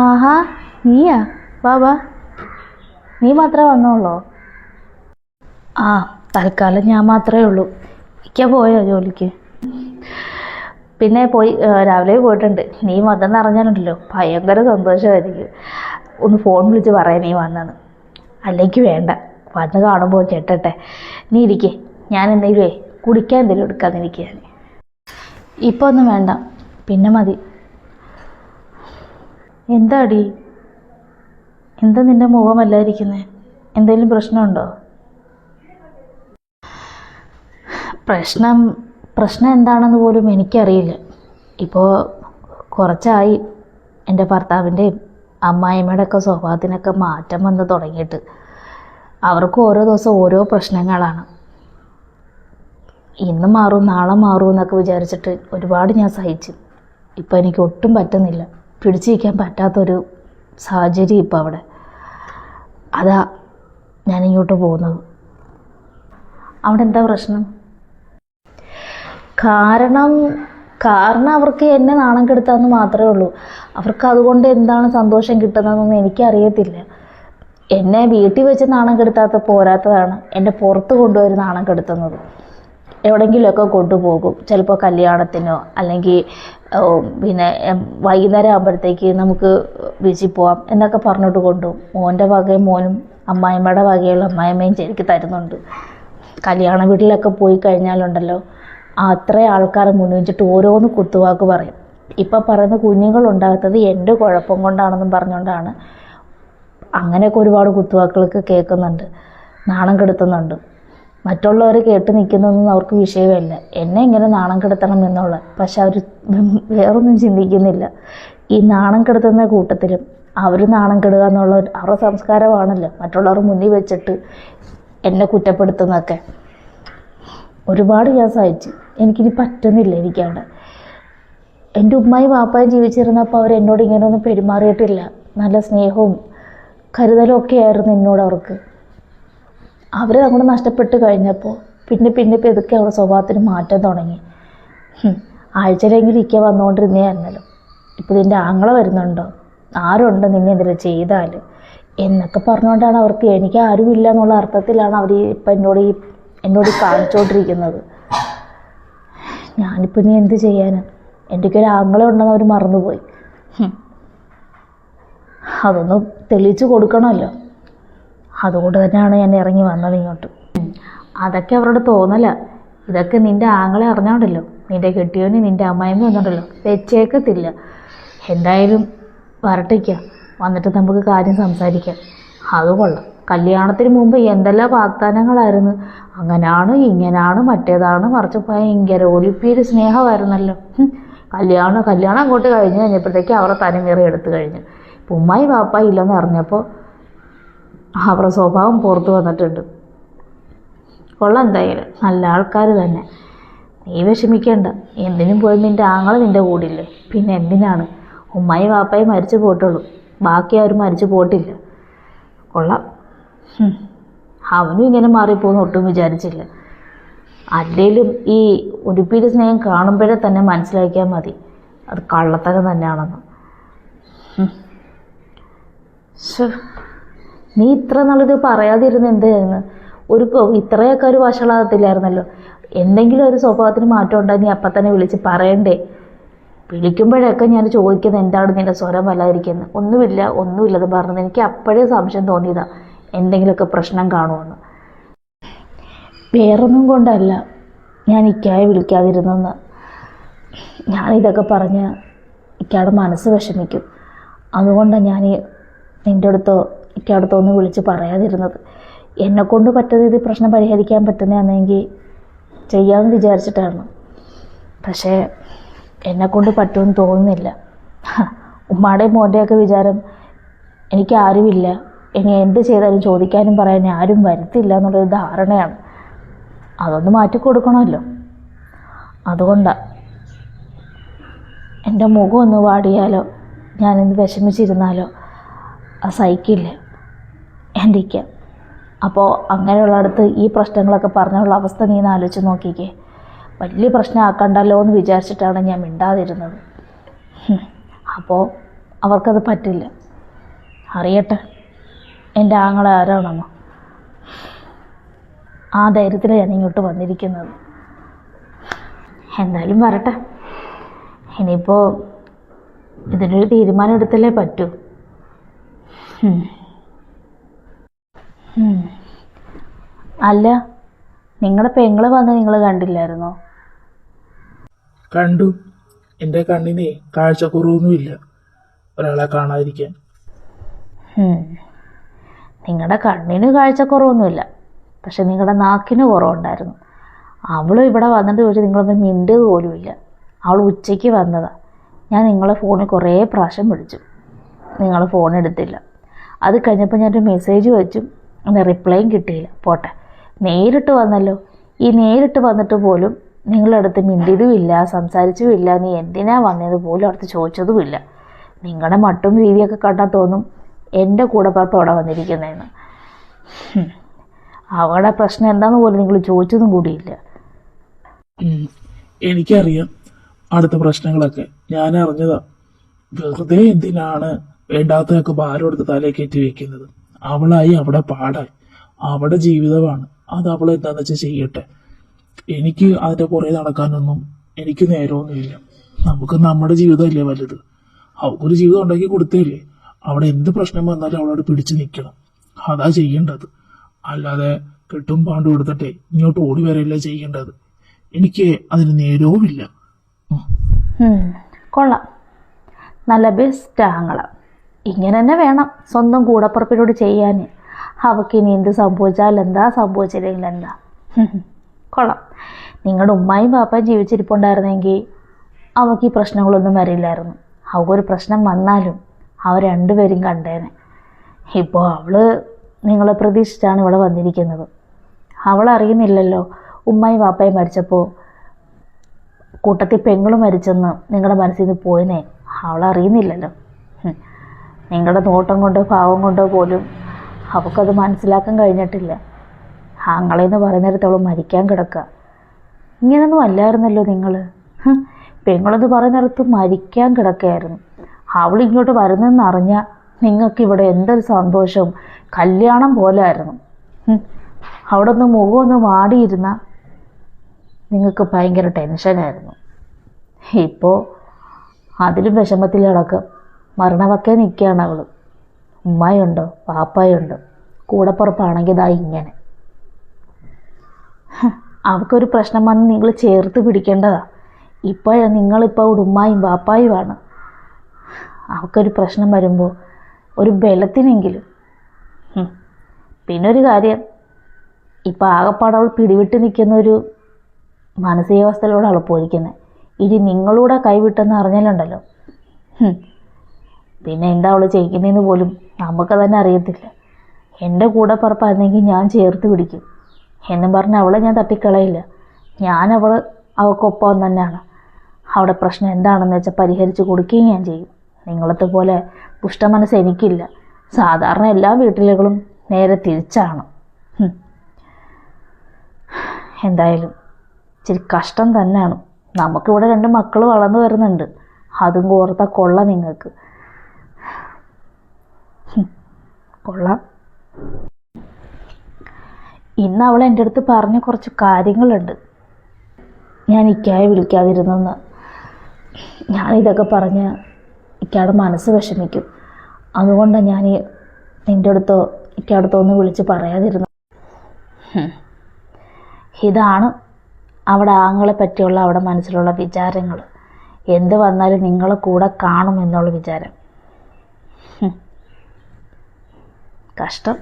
ആഹാ നീയാ? വാ വാ. നീ മാത്രമേ വന്നോളൂ? ആ തൽക്കാലം ഞാൻ മാത്രമേ ഉള്ളൂ. ഇക്ക പോയോ ജോലിക്ക്? പിന്നെ പോയി രാവിലെ പോയിട്ടുണ്ട്. നീ വന്നെന്ന് അറിഞ്ഞാലുണ്ടല്ലോ ഭയങ്കര സന്തോഷമായിരിക്കും. ഒന്ന് ഫോൺ വിളിച്ച് പറയാം നീ വന്നെന്ന്. അല്ലെങ്കിൽ വേണ്ട വന്ന് കാണുമ്പോൾ ചെട്ടട്ടെ നീ ഇരിക്കേ. ഞാൻ എന്തെങ്കിലുമേ കുടിക്കാൻ എന്തെങ്കിലും എടുക്കാന്ന് എനിക്ക് ഇപ്പോൾ ഒന്നും വേണ്ട. പിന്നെ മതി. എന്താടി? എന്താ നിന്റെ മുഖമല്ലായിരിക്കുന്നത് എന്തെങ്കിലും പ്രശ്നമുണ്ടോ? പ്രശ്നം പ്രശ്നം എന്താണെന്ന് പോലും എനിക്കറിയില്ല. ഇപ്പോൾ കുറച്ചായി എന്റെ ഭർത്താവിന്റെയും അമ്മായിമ്മയുടെ ഒക്കെ സ്വഭാവത്തിനൊക്കെ മാറ്റം വന്ന് തുടങ്ങിയിട്ട്. അവർക്ക് ഓരോ ദിവസം ഓരോ പ്രശ്നങ്ങളാണ്. ഇന്ന് മാറും നാളെ മാറും എന്നൊക്കെ വിചാരിച്ചിട്ട് ഒരുപാട് ഞാൻ സഹിച്ചു. ഇപ്പോൾ എനിക്ക് ഒട്ടും പറ്റുന്നില്ല. പിടിച്ചു നിൽക്കാൻ പറ്റാത്തൊരു സാഹചര്യം ഇപ്പം അവിടെ. അതാ ഞാൻ ഇങ്ങോട്ട് പോകുന്നത്. അവിടെ എന്താ പ്രശ്നം? കാരണം കാരണം അവർക്ക് എന്നെ നാണം കെടുത്താന്ന് മാത്രമേ ഉള്ളൂ. അവർക്ക് അതുകൊണ്ട് എന്താണ് സന്തോഷം കിട്ടുന്നതെന്നൊന്നും എനിക്കറിയത്തില്ല. എന്നെ വീട്ടിൽ വെച്ച് നാണം കെടുത്താത്ത പോരാത്തതാണ് എന്നെ പുറത്ത് കൊണ്ടുപോയി നാണം കെടുത്തുന്നത്. എവിടെയെങ്കിലുമൊക്കെ കൊണ്ടുപോകും. ചിലപ്പോൾ കല്യാണത്തിനോ അല്ലെങ്കിൽ പിന്നെ വൈകുന്നേരം ആകുമ്പോഴത്തേക്ക് നമുക്ക് ബീച്ചിൽ പോവാം എന്നൊക്കെ പറഞ്ഞിട്ട് കൊണ്ടുപോകും. മോന്റെ വകയും മോനും അമ്മായിമ്മയുടെ വകയുള്ള അമ്മായിമ്മയും എനിക്ക് തരുന്നുണ്ട്. കല്യാണ വീട്ടിലൊക്കെ പോയി കഴിഞ്ഞാലുണ്ടല്ലോ അത്രയും ആൾക്കാർ മുന്നിൽ വെച്ചിട്ട് ഓരോന്ന് കുത്തുവാക്ക് പറയും. ഇപ്പം പറയുന്ന കുഞ്ഞുങ്ങളുണ്ടാകുന്നത് എന്റെ കുഴപ്പം കൊണ്ടാണെന്നും പറഞ്ഞുകൊണ്ടാണ്. അങ്ങനെയൊക്കെ ഒരുപാട് കുത്തുവാക്കുകളൊക്കെ കേൾക്കുന്നുണ്ട് നാണം കെടുത്തുന്നുണ്ട്. മറ്റുള്ളവർ കേട്ട് നിൽക്കുന്നതൊന്നും അവർക്ക് വിഷയമല്ല. എന്നെ ഇങ്ങനെ നാണം കെടുത്തണം എന്നുള്ള. പക്ഷെ അവർ വേറൊന്നും ചിന്തിക്കുന്നില്ല. ഈ നാണം കെടുത്തുന്ന കൂട്ടത്തിലും അവർ നാണം കെടുക എന്നുള്ള അവരുടെ സംസ്കാരമാണല്ലോ മറ്റുള്ളവർ മുന്നിൽ വെച്ചിട്ട് എന്നെ കുറ്റപ്പെടുത്തുന്നതൊക്കെ. ഒരുപാട് ഞാൻ സഹിച്ചു. എനിക്കിനി പറ്റുന്നില്ല എനിക്കാണ് എന്റെ ഉമ്മയും വാപ്പായും ജീവിച്ചിരുന്നപ്പോൾ അവർ എന്നോട് ഇങ്ങനെ ഒന്നും പെരുമാറിയിട്ടില്ല. നല്ല സ്നേഹവും കരുതലും ഒക്കെ ആയിരുന്നു എന്നോട് അവർക്ക്. അവർ അങ്ങോട്ട് നഷ്ടപ്പെട്ട് കഴിഞ്ഞപ്പോൾ പിന്നെ പിന്നെ പെതുക്കെ അവരുടെ സ്വഭാവത്തിന് മാറ്റം തുടങ്ങി. ആഴ്ചയിലെങ്കിലും ഇക്ക വന്നുകൊണ്ടിരുന്നതായിരുന്നല്ലോ ഇപ്പോൾ ഇതിന്റെ ആങ്ങളെ വരുന്നുണ്ടോ? ആരുണ്ട് നിന്നെ എന്തെങ്കിലും ചെയ്താൽ എന്നൊക്കെ പറഞ്ഞുകൊണ്ടാണ് അവർക്ക് എനിക്ക് ആരുമില്ല എന്നുള്ള അർത്ഥത്തിലാണ് അവർ ഇപ്പം എന്നോട് ഈ എന്നോട് ഈ കാണിച്ചുകൊണ്ടിരിക്കുന്നത് ഞാനിപ്പോൾ ഇനി എന്ത് ചെയ്യാനാണ് എന്റെയൊക്കെ ഒരു ആങ്ങളെ ഉണ്ടെന്ന് അവർ മറന്നുപോയി. അതൊന്ന് തെളിയിച്ചു കൊടുക്കണമല്ലോ. അതുകൊണ്ട് തന്നെയാണ് ഞാൻ ഇറങ്ങി വന്നത് ഇങ്ങോട്ട്. അതൊക്കെ അവരോട് തോന്നല. ഇതൊക്കെ നിന്റെ ആങ്ങളെ അറിഞ്ഞോണ്ടല്ലോ. നിന്റെ കെട്ടിയോന് നിന്റെ അമ്മായിമ്മ വന്നോണ്ടല്ലോ വെച്ചേക്കത്തില്ല. എന്തായാലും വരട്ടിക്ക. വന്നിട്ട് നമുക്ക് കാര്യം സംസാരിക്കാം. അത് കൊള്ളാം. കല്യാണത്തിന് മുമ്പ് എന്തെല്ലാം വാഗ്ദാനങ്ങളായിരുന്നു. അങ്ങനാണ് ഇങ്ങനാണ് മറ്റേതാണ് മറിച്ച് ഭയങ്കര ഒലിപ്പിയൊരു സ്നേഹമായിരുന്നല്ലോ. കല്യാണം കല്യാണം അങ്ങോട്ട് കഴിഞ്ഞ് കഴിഞ്ഞപ്പോഴത്തേക്ക് അവരെ തനിമേറി എടുത്തു കഴിഞ്ഞു. ഉമ്മായി വാപ്പായി ഇല്ലെന്ന് അറിഞ്ഞപ്പോൾ അവരുടെ സ്വഭാവം പുറത്തു വന്നിട്ടുണ്ട്. കൊള്ളാം എന്തായാലും. നല്ല ആൾക്കാർ തന്നെ. നീ വിഷമിക്കേണ്ട. എന്തിനും പോയി നിന്റെ ആങ്ങൾ നിന്റെ കൂടില്ലേ? പിന്നെ എന്തിനാണ്? ഉമ്മായി വാപ്പായി മരിച്ചു പോയിട്ടുള്ളൂ. ബാക്കി ആരും മരിച്ചു പോയിട്ടില്ല. കൊള്ളാം. അവനും ഇങ്ങനെ മാറിപ്പോകുന്ന ഒട്ടും വിചാരിച്ചില്ല. അല്ലെങ്കിലും ഈ ഉരുപ്പിയുടെ സ്നേഹം കാണുമ്പോഴേ തന്നെ മനസ്സിലാക്കിയാൽ മതി. അത് കള്ളത്തരം തന്നെയാണെന്ന്. ഹും. നീ ഇത്ര നാളിത് പറയാതിരുന്ന എന്തായിരുന്നു ഒരു ഇത്രയൊക്കെ ഒരു വഷളാകത്തില്ലായിരുന്നല്ലോ. എന്തെങ്കിലും ഒരു സ്വഭാവത്തിന് മാറ്റം ഉണ്ടായി നീ അപ്പം തന്നെ വിളിച്ച് പറയണ്ടേ. വിളിക്കുമ്പോഴൊക്കെ ഞാൻ ചോദിക്കുന്നത് എന്താണ് നിന്റെ സ്വരം വല്ലാതിരിക്കുന്നത് ഒന്നുമില്ല ഒന്നുമില്ലെന്ന് പറഞ്ഞത് എനിക്ക് അപ്പോഴേ സംശയം തോന്നിയതാ. എന്തെങ്കിലുമൊക്കെ പ്രശ്നം കാണുമെന്ന് വേറൊന്നും കൊണ്ടല്ല. ഞാൻ ഇക്കായെ വിളിക്കാതിരുന്നെന്ന്. ഞാനിതൊക്കെ പറഞ്ഞ് ഇക്കയുടെ മനസ്സ് വിഷമിക്കും. അതുകൊണ്ടാണ് ഞാൻ നിന്റെ അടുത്തോ ഒന്ന് വിളിച്ച് പറയാതിരുന്നത്. എന്നെക്കൊണ്ട് പറ്റുന്ന ഇത് പ്രശ്നം പരിഹരിക്കാൻ പറ്റുന്നതാണെങ്കിൽ ചെയ്യാമെന്ന് വിചാരിച്ചിട്ടാണ്. പക്ഷേ എന്നെക്കൊണ്ട് പറ്റുമെന്ന് തോന്നുന്നില്ല. ഉമ്മാടെയും മോന്റെയൊക്കെ വിചാരം എനിക്ക് ആരുമില്ല ഇനി എന്ത് ചെയ്താലും ചോദിക്കാനും പറയാനും ആരും വരത്തില്ല എന്നുള്ളൊരു ധാരണയാണ്. അതൊന്ന് മാറ്റി കൊടുക്കണമല്ലോ അതുകൊണ്ടാണ് എന്റെ മുഖം ഒന്ന് വാടിയാലോ? ഞാനിന്ന് വിഷമിച്ചിരുന്നാലോ? അത് സഹിക്കില്ല എന്റെ അപ്പോൾ അങ്ങനെയുള്ളിടത്ത് ഈ പ്രശ്നങ്ങളൊക്കെ പറഞ്ഞുള്ള അവസ്ഥ നീ ആലോചിച്ച് നോക്കിക്കേ. വലിയ പ്രശ്നമാക്കണ്ടല്ലോ എന്ന് വിചാരിച്ചിട്ടാണ് ഞാൻ മിണ്ടാതിരുന്നത്. അപ്പോൾ അവർക്കത് പറ്റില്ല. അറിയട്ടെ എന്റെ ആങ്ങളെ ആരാണെന്ന്. ആ ധൈര്യത്തിലാണ് ഞാൻ ഇങ്ങോട്ട് വന്നിരിക്കുന്നത്. എന്തായാലും വരട്ടെ. ഇനിയിപ്പോൾ ഇതിനൊരു തീരുമാനം എടുത്തല്ലേ പറ്റൂ. അല്ല നിങ്ങളെ പെങ്ങളെ വന്ന് നിങ്ങൾ കണ്ടില്ലായിരുന്നോ? കണ്ടു. എന്റെ കണ്ണിനെ കാഴ്ചക്കുറവൊന്നുമില്ല. ഒരാളെ കാണാതിരിക്കാൻ. നിങ്ങളുടെ കണ്ണിന് കാഴ്ചക്കുറവൊന്നുമില്ല. പക്ഷെ നിങ്ങളുടെ നാക്കിന് കുറവുണ്ടായിരുന്നു. അവളും ഇവിടെ വന്നിട്ട് ചോദിച്ചാൽ നിങ്ങളൊന്നും മിണ്ടത് പോലുമില്ല. അവൾ ഉച്ചയ്ക്ക് വന്നതാ. ഞാൻ നിങ്ങളെ ഫോണിൽ കുറേ പ്രാവശ്യം വിളിച്ചു. നിങ്ങൾ ഫോൺ എടുത്തില്ല. അത് കഴിഞ്ഞപ്പോൾ ഞാനൊരു മെസ്സേജ് വെച്ചു. അന്ന് റിപ്ലൈയും കിട്ടിയില്ല. പോട്ടെ. നേരിട്ട് വന്നല്ലോ. ഈ നേരിട്ട് വന്നിട്ട് പോലും നിങ്ങളടുത്ത് മിണ്ടിയതുമില്ല സംസാരിച്ചുമില്ല നീ എന്തിനാ വന്നത് പോലും അടുത്ത് ചോദിച്ചതുമില്ല. നിങ്ങളുടെ മട്ടും രീതിയൊക്കെ കണ്ടാൽ തോന്നും എന്റെ കൂടെ അവിടെ വന്നിരിക്കുന്നതെന്ന്. അവളുടെ പ്രശ്നം എന്താന്ന് പോലും നിങ്ങൾ ചോദിച്ചതും കൂടിയില്ല. എനിക്കറിയാം അടുത്ത പ്രശ്നങ്ങളൊക്കെ. ഞാൻ അറിഞ്ഞതാ വെറുതെ എന്തിനാണ് വേണ്ടാത്തതൊക്കെ ഭാരം എടുത്ത് തലയിൽ കയറ്റി വെക്കുന്നത്? അവളായി അവിടെ പാടായി. അവിടെ ജീവിതമാണ്. അത് അവൾ എന്താണെന്ന് വെച്ചാൽ ചെയ്യട്ടെ. എനിക്ക് അതിന്റെ പുറകെ നടക്കാനൊന്നും എനിക്ക് നേരമൊന്നുമില്ല. നമുക്ക് നമ്മുടെ ജീവിതമല്ലേ വലുത്. അവൾക്കൊരു ജീവിതം ഉണ്ടാക്കി കൊടുത്തേലേ അവിടെ എന്ത് പ്രശ്നം വന്നാലും അവളോട് പിടിച്ചു നിൽക്കണം അതാ ചെയ്യേണ്ടത്. അല്ലാതെ കെട്ടും പാണ്ട് കൊടുത്തിട്ടെ ഇങ്ങോട്ട് ഓടി വരല്ല ചെയ്യേണ്ടത്. എനിക്ക് അതിന് നേരവുമില്ല. കൊള്ളാം. നല്ല ബെസ്റ്റ് ആങ്ങള ഇങ്ങനെ തന്നെ വേണം സ്വന്തം കൂടപ്പുറപ്പിനോട് ചെയ്യാൻ അവൾക്ക് ഇനി എന്ത് സംഭവിച്ചാൽ എന്താ സംഭവിച്ചില്ലെങ്കിൽ എന്താ. കൊള്ളാം. നിങ്ങളുടെ ഉമ്മായും പാപ്പയും ജീവിച്ചിരിപ്പുണ്ടായിരുന്നെങ്കിൽ അവൾക്ക് ഈ പ്രശ്നങ്ങളൊന്നും വരില്ലായിരുന്നു. അവൾക്കൊരു പ്രശ്നം വന്നാലും അവർ രണ്ടുപേരും കണ്ടേനെ. ഇപ്പോൾ അവൾ നിങ്ങളെ പ്രതീക്ഷിച്ചാണ് ഇവിടെ വന്നിരിക്കുന്നത്. അവൾ അറിയുന്നില്ലല്ലോ ഉമ്മായും പാപ്പയും മരിച്ചപ്പോൾ കൂട്ടത്തിൽ പെങ്ങളും മരിച്ചെന്ന് നിങ്ങളുടെ മനസ്സിൽ നിന്ന് പോയനെ. അവൾ അറിയുന്നില്ലല്ലോ. നിങ്ങളുടെ നോട്ടം കൊണ്ടോ ഭാവം കൊണ്ടോ പോലും അവൾക്കത് മനസ്സിലാക്കാൻ കഴിഞ്ഞിട്ടില്ല. ആങ്ങളെന്ന് പറയുന്നിടത്ത് അവൾ മരിക്കാൻ കിടക്കുക ഇങ്ങനൊന്നും അല്ലായിരുന്നല്ലോ നിങ്ങൾ പെങ്ങളെന്ന് പറയുന്നിടത്ത് മരിക്കാൻ കിടക്കുകയായിരുന്നു അവൾ ഇങ്ങോട്ട് വരുന്നെന്ന് അറിഞ്ഞാൽ നിങ്ങൾക്ക് ഇവിടെ എന്തൊരു സന്തോഷവും കല്യാണം പോലായിരുന്നു. അവിടെ ഒന്ന് മുഖമൊന്ന് വാടിയിരുന്ന നിങ്ങൾക്ക് ഭയങ്കര ടെൻഷനായിരുന്നു. ഇപ്പോൾ അതിലും വിഷമത്തിൽ കിടക്കും മരണവക്കെ നിൽക്കുകയാണ് അവൾ ഉമ്മായുണ്ടോ പാപ്പായുണ്ടോ കൂടപ്പുറപ്പാണെങ്കിൽ ഇതാ ഇങ്ങനെ. അവൾക്കൊരു പ്രശ്നം വന്ന് നിങ്ങൾ ചേർത്ത് പിടിക്കേണ്ടതാ. ഇപ്പോഴ നിങ്ങളിപ്പോൾ അവിടെ ഉമ്മായും പാപ്പായുമാണ് അവൾക്കൊരു പ്രശ്നം വരുമ്പോൾ ഒരു ബലത്തിനെങ്കിലും. പിന്നെ ഒരു കാര്യം. ഇപ്പം ആകെപ്പാട് അവൾ പിടിവിട്ട് നിൽക്കുന്ന ഒരു മാനസികാവസ്ഥയിലൂടെ അവൾ പോയിരിക്കുന്നത് ഇനി നിങ്ങളൂടെ കൈവിട്ടെന്ന് അറിഞ്ഞാലുണ്ടല്ലോ. പിന്നെ എന്താ അവൾ ചെയ്യിക്കുന്നതെന്ന് പോലും നമുക്ക് തന്നെ അറിയത്തില്ല. എന്റെ കൂടെ പറപ്പായിരുന്നെങ്കിൽ ഞാൻ ചേർത്ത് പിടിക്കും. എന്നും പറഞ്ഞ് അവളെ ഞാൻ തട്ടിക്കളയില്ല ഞാൻ അവൾ അവൾക്കൊപ്പം തന്നെയാണ്. അവിടെ പ്രശ്നം എന്താണെന്ന് വെച്ചാൽ പരിഹരിച്ച് കൊടുക്കുകയും ഞാൻ ചെയ്യും. നിങ്ങളത്തെ പോലെ പുഷ്ട മനസ്സ് എനിക്കില്ല. സാധാരണ എല്ലാ വീട്ടിലുകളും നേരെ തിരിച്ചാണ്. എന്തായാലും ഇച്ചിരി കഷ്ടം തന്നെയാണ്. നമുക്കിവിടെ രണ്ട് മക്കൾ വളർന്നു വരുന്നുണ്ട്. അതും കോർത്ത കൊള്ള നിങ്ങൾക്ക് കൊള്ളാം. ഇന്ന് അവൾ എന്റെ അടുത്ത് പറഞ്ഞ കുറച്ച് കാര്യങ്ങളുണ്ട്. ഞാൻ ഇക്കായെ വിളിക്കാതിരുന്നെന്ന്. ഞാൻ ഇതൊക്കെ പറഞ്ഞ് ഇക്കയുടെ മനസ്സ് വിഷമിക്കും. അതുകൊണ്ടാണ് ഞാൻ നിന്റെ അടുത്തോ ഇക്കടുത്തോ ഒന്ന് വിളിച്ച് പറയാതിരുന്നു. ഇതാണ് അവിടെ ആങ്ങളെ പറ്റിയുള്ള അവിടെ മനസ്സിലുള്ള വിചാരങ്ങൾ എന്ത് വന്നാലും നിങ്ങളെ കൂടെ കാണും എന്നുള്ള വിചാരം. ഹും. കഷ്ടം